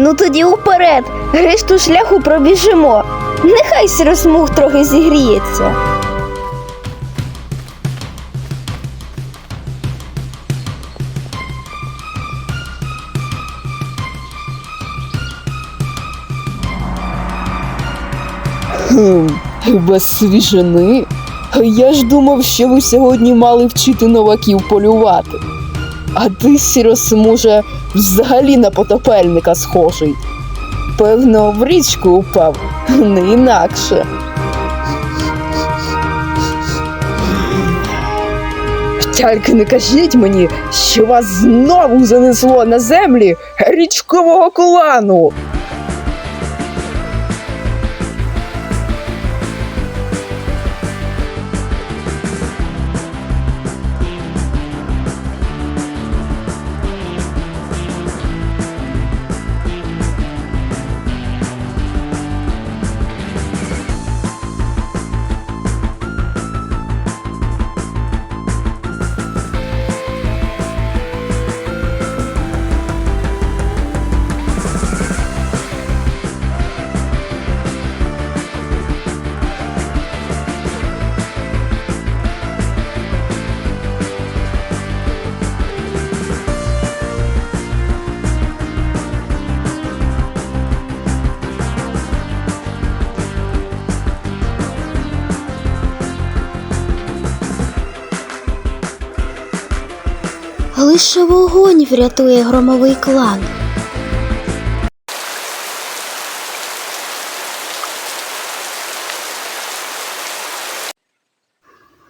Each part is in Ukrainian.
Ну тоді уперед, решту шляху пробіжимо. Нехай сіросмуг трохи зігріється. Хм, без свіжини? Я ж думав, що ви сьогодні мали вчити новаків полювати. А ти, сіросмуже, взагалі на потопельника схожий. Певно, в річку упав, не інакше. Тільки не кажіть мені, що вас знову занесло на землі річкового клану. Лише вогонь врятує громовий клан.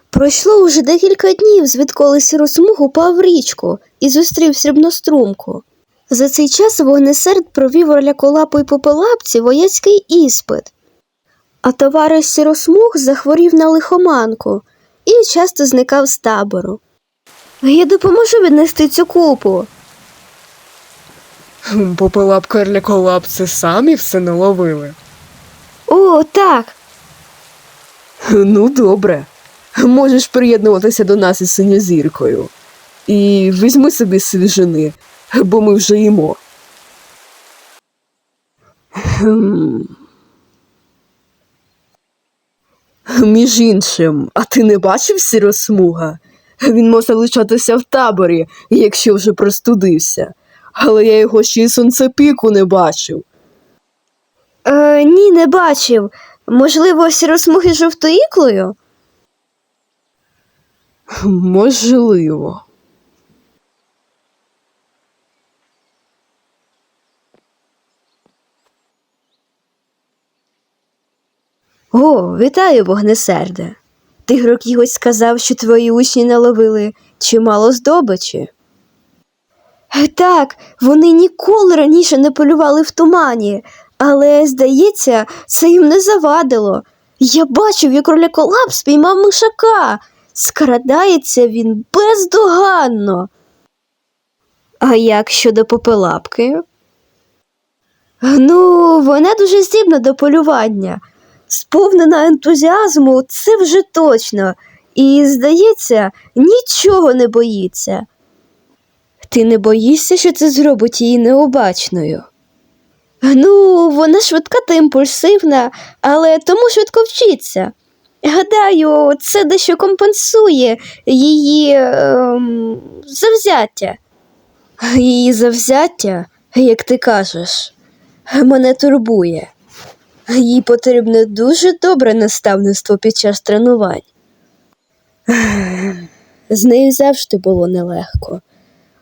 Пройшло уже декілька днів, звідколи сіросмуг упав в річку і зустрів срібнострумку. За цей час вогнесерд провів роляколапу й попелапці вояцький іспит. А товариш сіросмуг захворів на лихоманку і часто зникав з табору. Я допоможу віднести цю купу. Попелапка Ерляколапці самі все наловили. О, так. Ну, добре. Можеш приєднуватися до нас із синьозіркою. І візьми собі свіжини, бо ми вже їмо. Хм. Між іншим, а ти не бачив сіросмуга? Він може лишатися в таборі, якщо вже простудився. Але я його ще й сонцепіку не бачив. Е, ні, не бачив. Можливо, сіросмуги жовтоїклою? Можливо. О, вітаю, вогнесерде. Тигрок Ігось сказав, що твої учні наловили чимало здобичі. Так, вони ніколи раніше не полювали в тумані, але, здається, це їм не завадило. Я бачив, як роляколап спіймав мишака. Скрадається він бездоганно. А як щодо попелапки? Ну, вона дуже здібна до полювання, сповнена ентузіазму, це вже точно, і, здається, нічого не боїться. Ти не боїшся, що це зробить її необачною? Ну, вона швидка та імпульсивна, але тому швидко вчиться. Гадаю, це дещо компенсує її ем, завзяття. Її завзяття, як ти кажеш, мене турбує. Їй потрібне дуже добре наставництво під час тренувань. З нею завжди було нелегко,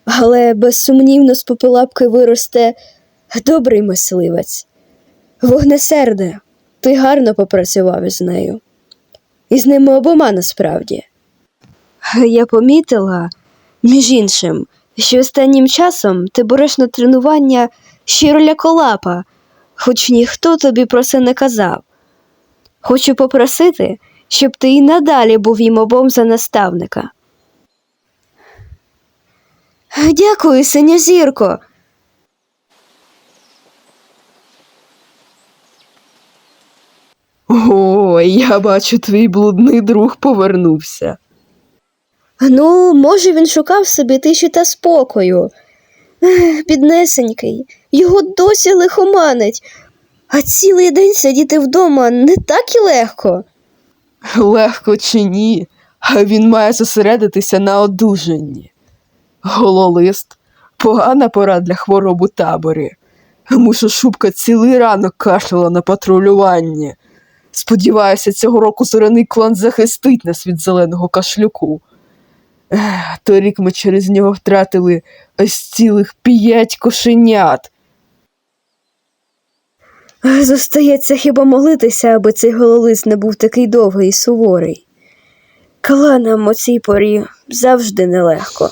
але безсумнівно з попелапки виросте добрий мисливець. Вогнесерде, ти гарно попрацював із нею. І з ними обома насправді. Я помітила, між іншим, що останнім часом ти береш на тренування щиро колапа, хоч ніхто тобі про це не казав. Хочу попросити, щоб ти і надалі був їм обом за наставника. Дякую, синя зірко. Ой, я бачу, твій блудний друг повернувся. Ну, може, він шукав собі тиші та спокою. Ех, Біднесенький, Його досі лихоманить, а цілий день сидіти вдома не так і легко. Легко чи ні, а він має зосередитися на одужанні. Гололист погана пора для хвороб у таборі. Мушу шубка цілий ранок кашляла на патрулюванні. Сподіваюся, цього року зелений клан захистить нас від зеленого кашлюку. Торік ми через нього втратили ось цілих п'ять кошенят. Зостається хіба молитися, аби цей гололист не був такий довгий і суворий. Кланам у цій порі завжди нелегко.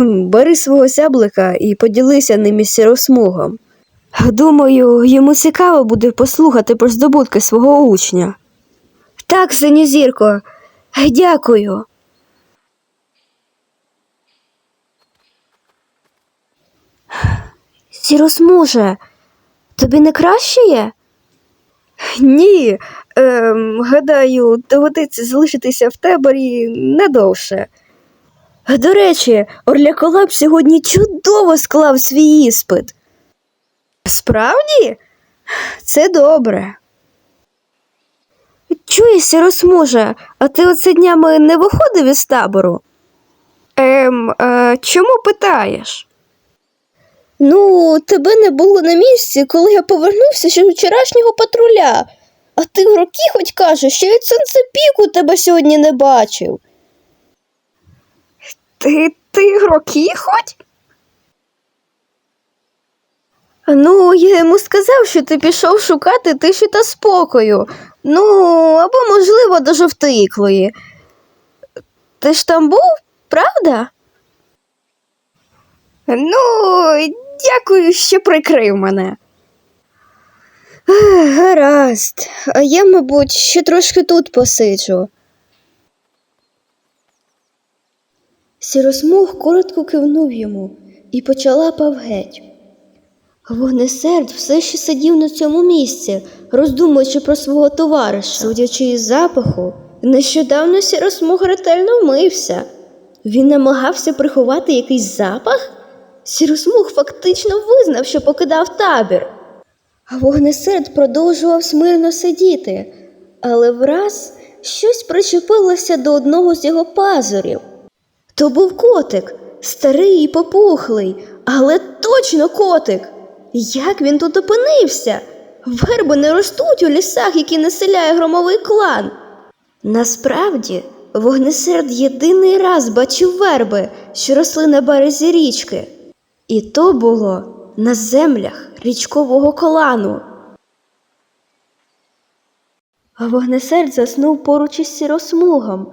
Бери свого сяблика і поділися ним із сіросмугом. Думаю, йому цікаво буде послухати про здобутки свого учня. Так, синьозірко, дякую. Сіросмуже, тобі не краще є? Ні, ем, гадаю, доведеться залишитися в таборі не довше. До речі, Орляколап сьогодні чудово склав свій іспит. Справді? Це добре. Чуєш, Сіросмуже, а ти оце днями не виходив із табору? Ем, е, чому питаєш? Ну, тебе не було на місці, коли я повернувся ще з вчорашнього патруля. А ти в роки хоч кажеш, що від сонцепіку тебе сьогодні не бачив. Ти ти роки хоч? Ну, я йому сказав, що ти пішов шукати тиші та спокою. Ну, або, можливо, до жовтиклої. Ти ж там був, правда? Ну, дякую, що прикрив мене. Гаразд, а я, мабуть, ще трошки тут посиджу. Сіросмуг коротко кивнув йому і почалапав геть. Вогнесерд все ще сидів на цьому місці, роздумуючи про свого товариша. Судячи із запаху, нещодавно сіросмуг ретельно вмився. Він намагався приховати якийсь запах? Сіросмуг фактично визнав, що покидав табір. А вогнесерд продовжував смирно сидіти, але враз щось причепилося до одного з його пазурів. То був котик, старий і попухлий, але точно котик. Як він тут опинився? Верби не ростуть у лісах, які населяє громовий клан. Насправді, вогнесерд єдиний раз бачив верби, що росли на березі річки. І то було на землях річкового клану. А вогнесерд заснув поруч із сіросмугом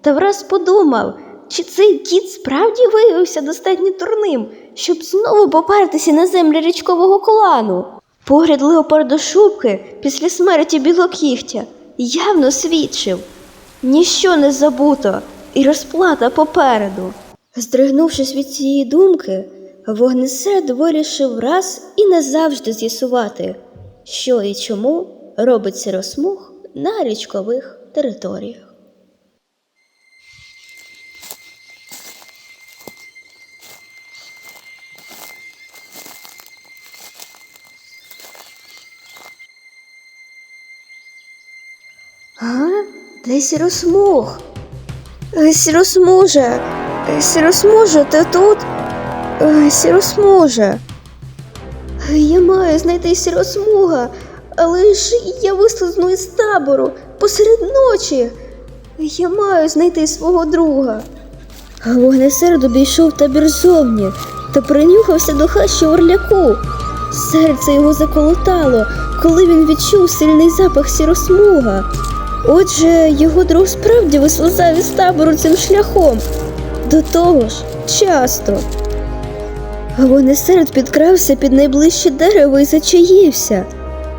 та враз подумав, чи цей кіт справді виявився достатньо турним, щоб знову попертися на землі річкового клану. Погляд леопардошубки після смерті білокігтя явно свідчив ніщо не забуто і розплата попереду. Здригнувшись від цієї думки, вогнесерд вирішив раз і назавжди з'ясувати, що і чому робить сиросмуг на річкових територіях. А? Де сіросмуг? Сіросмуже, сіросмуже, ти тут? Е, Сіросмуже. Я маю знайти сіросмуга, але ж я вислизну із табору посеред ночі. Я маю знайти свого друга. Вогнесерд обійшов табір зовні та принюхався до хащі орляку. Серце його заколотало, коли він відчув сильний запах сіросмуга. Отже, його друг справді вислизав із табору цим шляхом. До того ж, часто. А Вогнесерд підкрався під найближче дерево і зачаївся.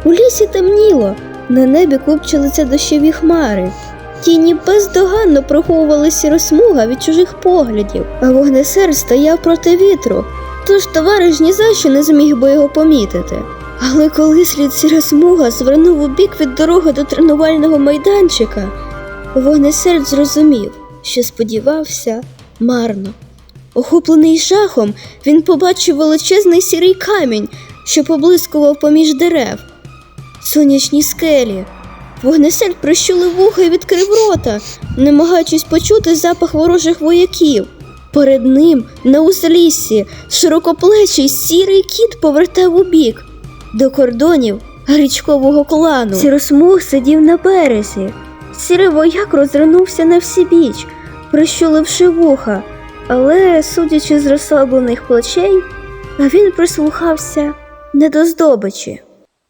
У лісі темніло, на небі купчилися дощові хмари. Тіні бездоганно приховували сіросмуга від чужих поглядів, а вогнесерд стояв проти вітру, тож товариш ні за що не зміг би його помітити. Але коли слід сіросмуга звернув у бік від дороги до тренувального майданчика, вогнесерд зрозумів, що сподівався марно. Охоплений жахом, він побачив величезний сірий камінь, що поблискував поміж дерев. Сонячні скелі. Вогнесель прищулив вуха і відкрив рота, намагаючись почути запах ворожих вояків. Перед ним на узліссі широкоплечий сірий кіт повертав у бік до кордонів гречкового клану. Сіросмуг сидів на березі. Сірий вояк розвернувся на всі біч, прищуливши вуха, але, судячи з розслаблених плечей, він прислухався не до здобичі.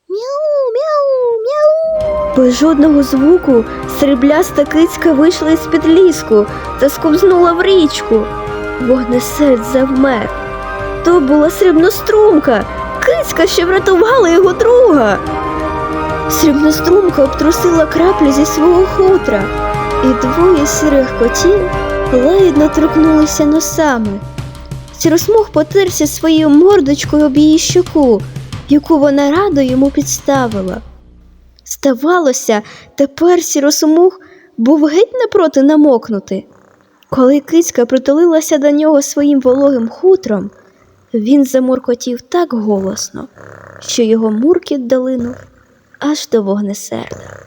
Мяу, мяу, мяу. Без жодного звуку срібляста кицька вийшла із під ліску та сковзнула в річку. Вогнесель завмер. То була срібнострумка, кицька, що врятувала його друга. Срібнострумка обтрусила краплі зі свого хутра, і двоє сірих котів лагідно торкнулися носами. Сіросмуг потерся своєю мордочкою об її щоку, яку вона радо йому підставила. Здавалося, тепер сіросмуг був геть напроти намокнути. Коли кицька притулилася до нього своїм вологим хутром, він замуркотів так голосно, що його муркіт долинув аж до вогнесерда.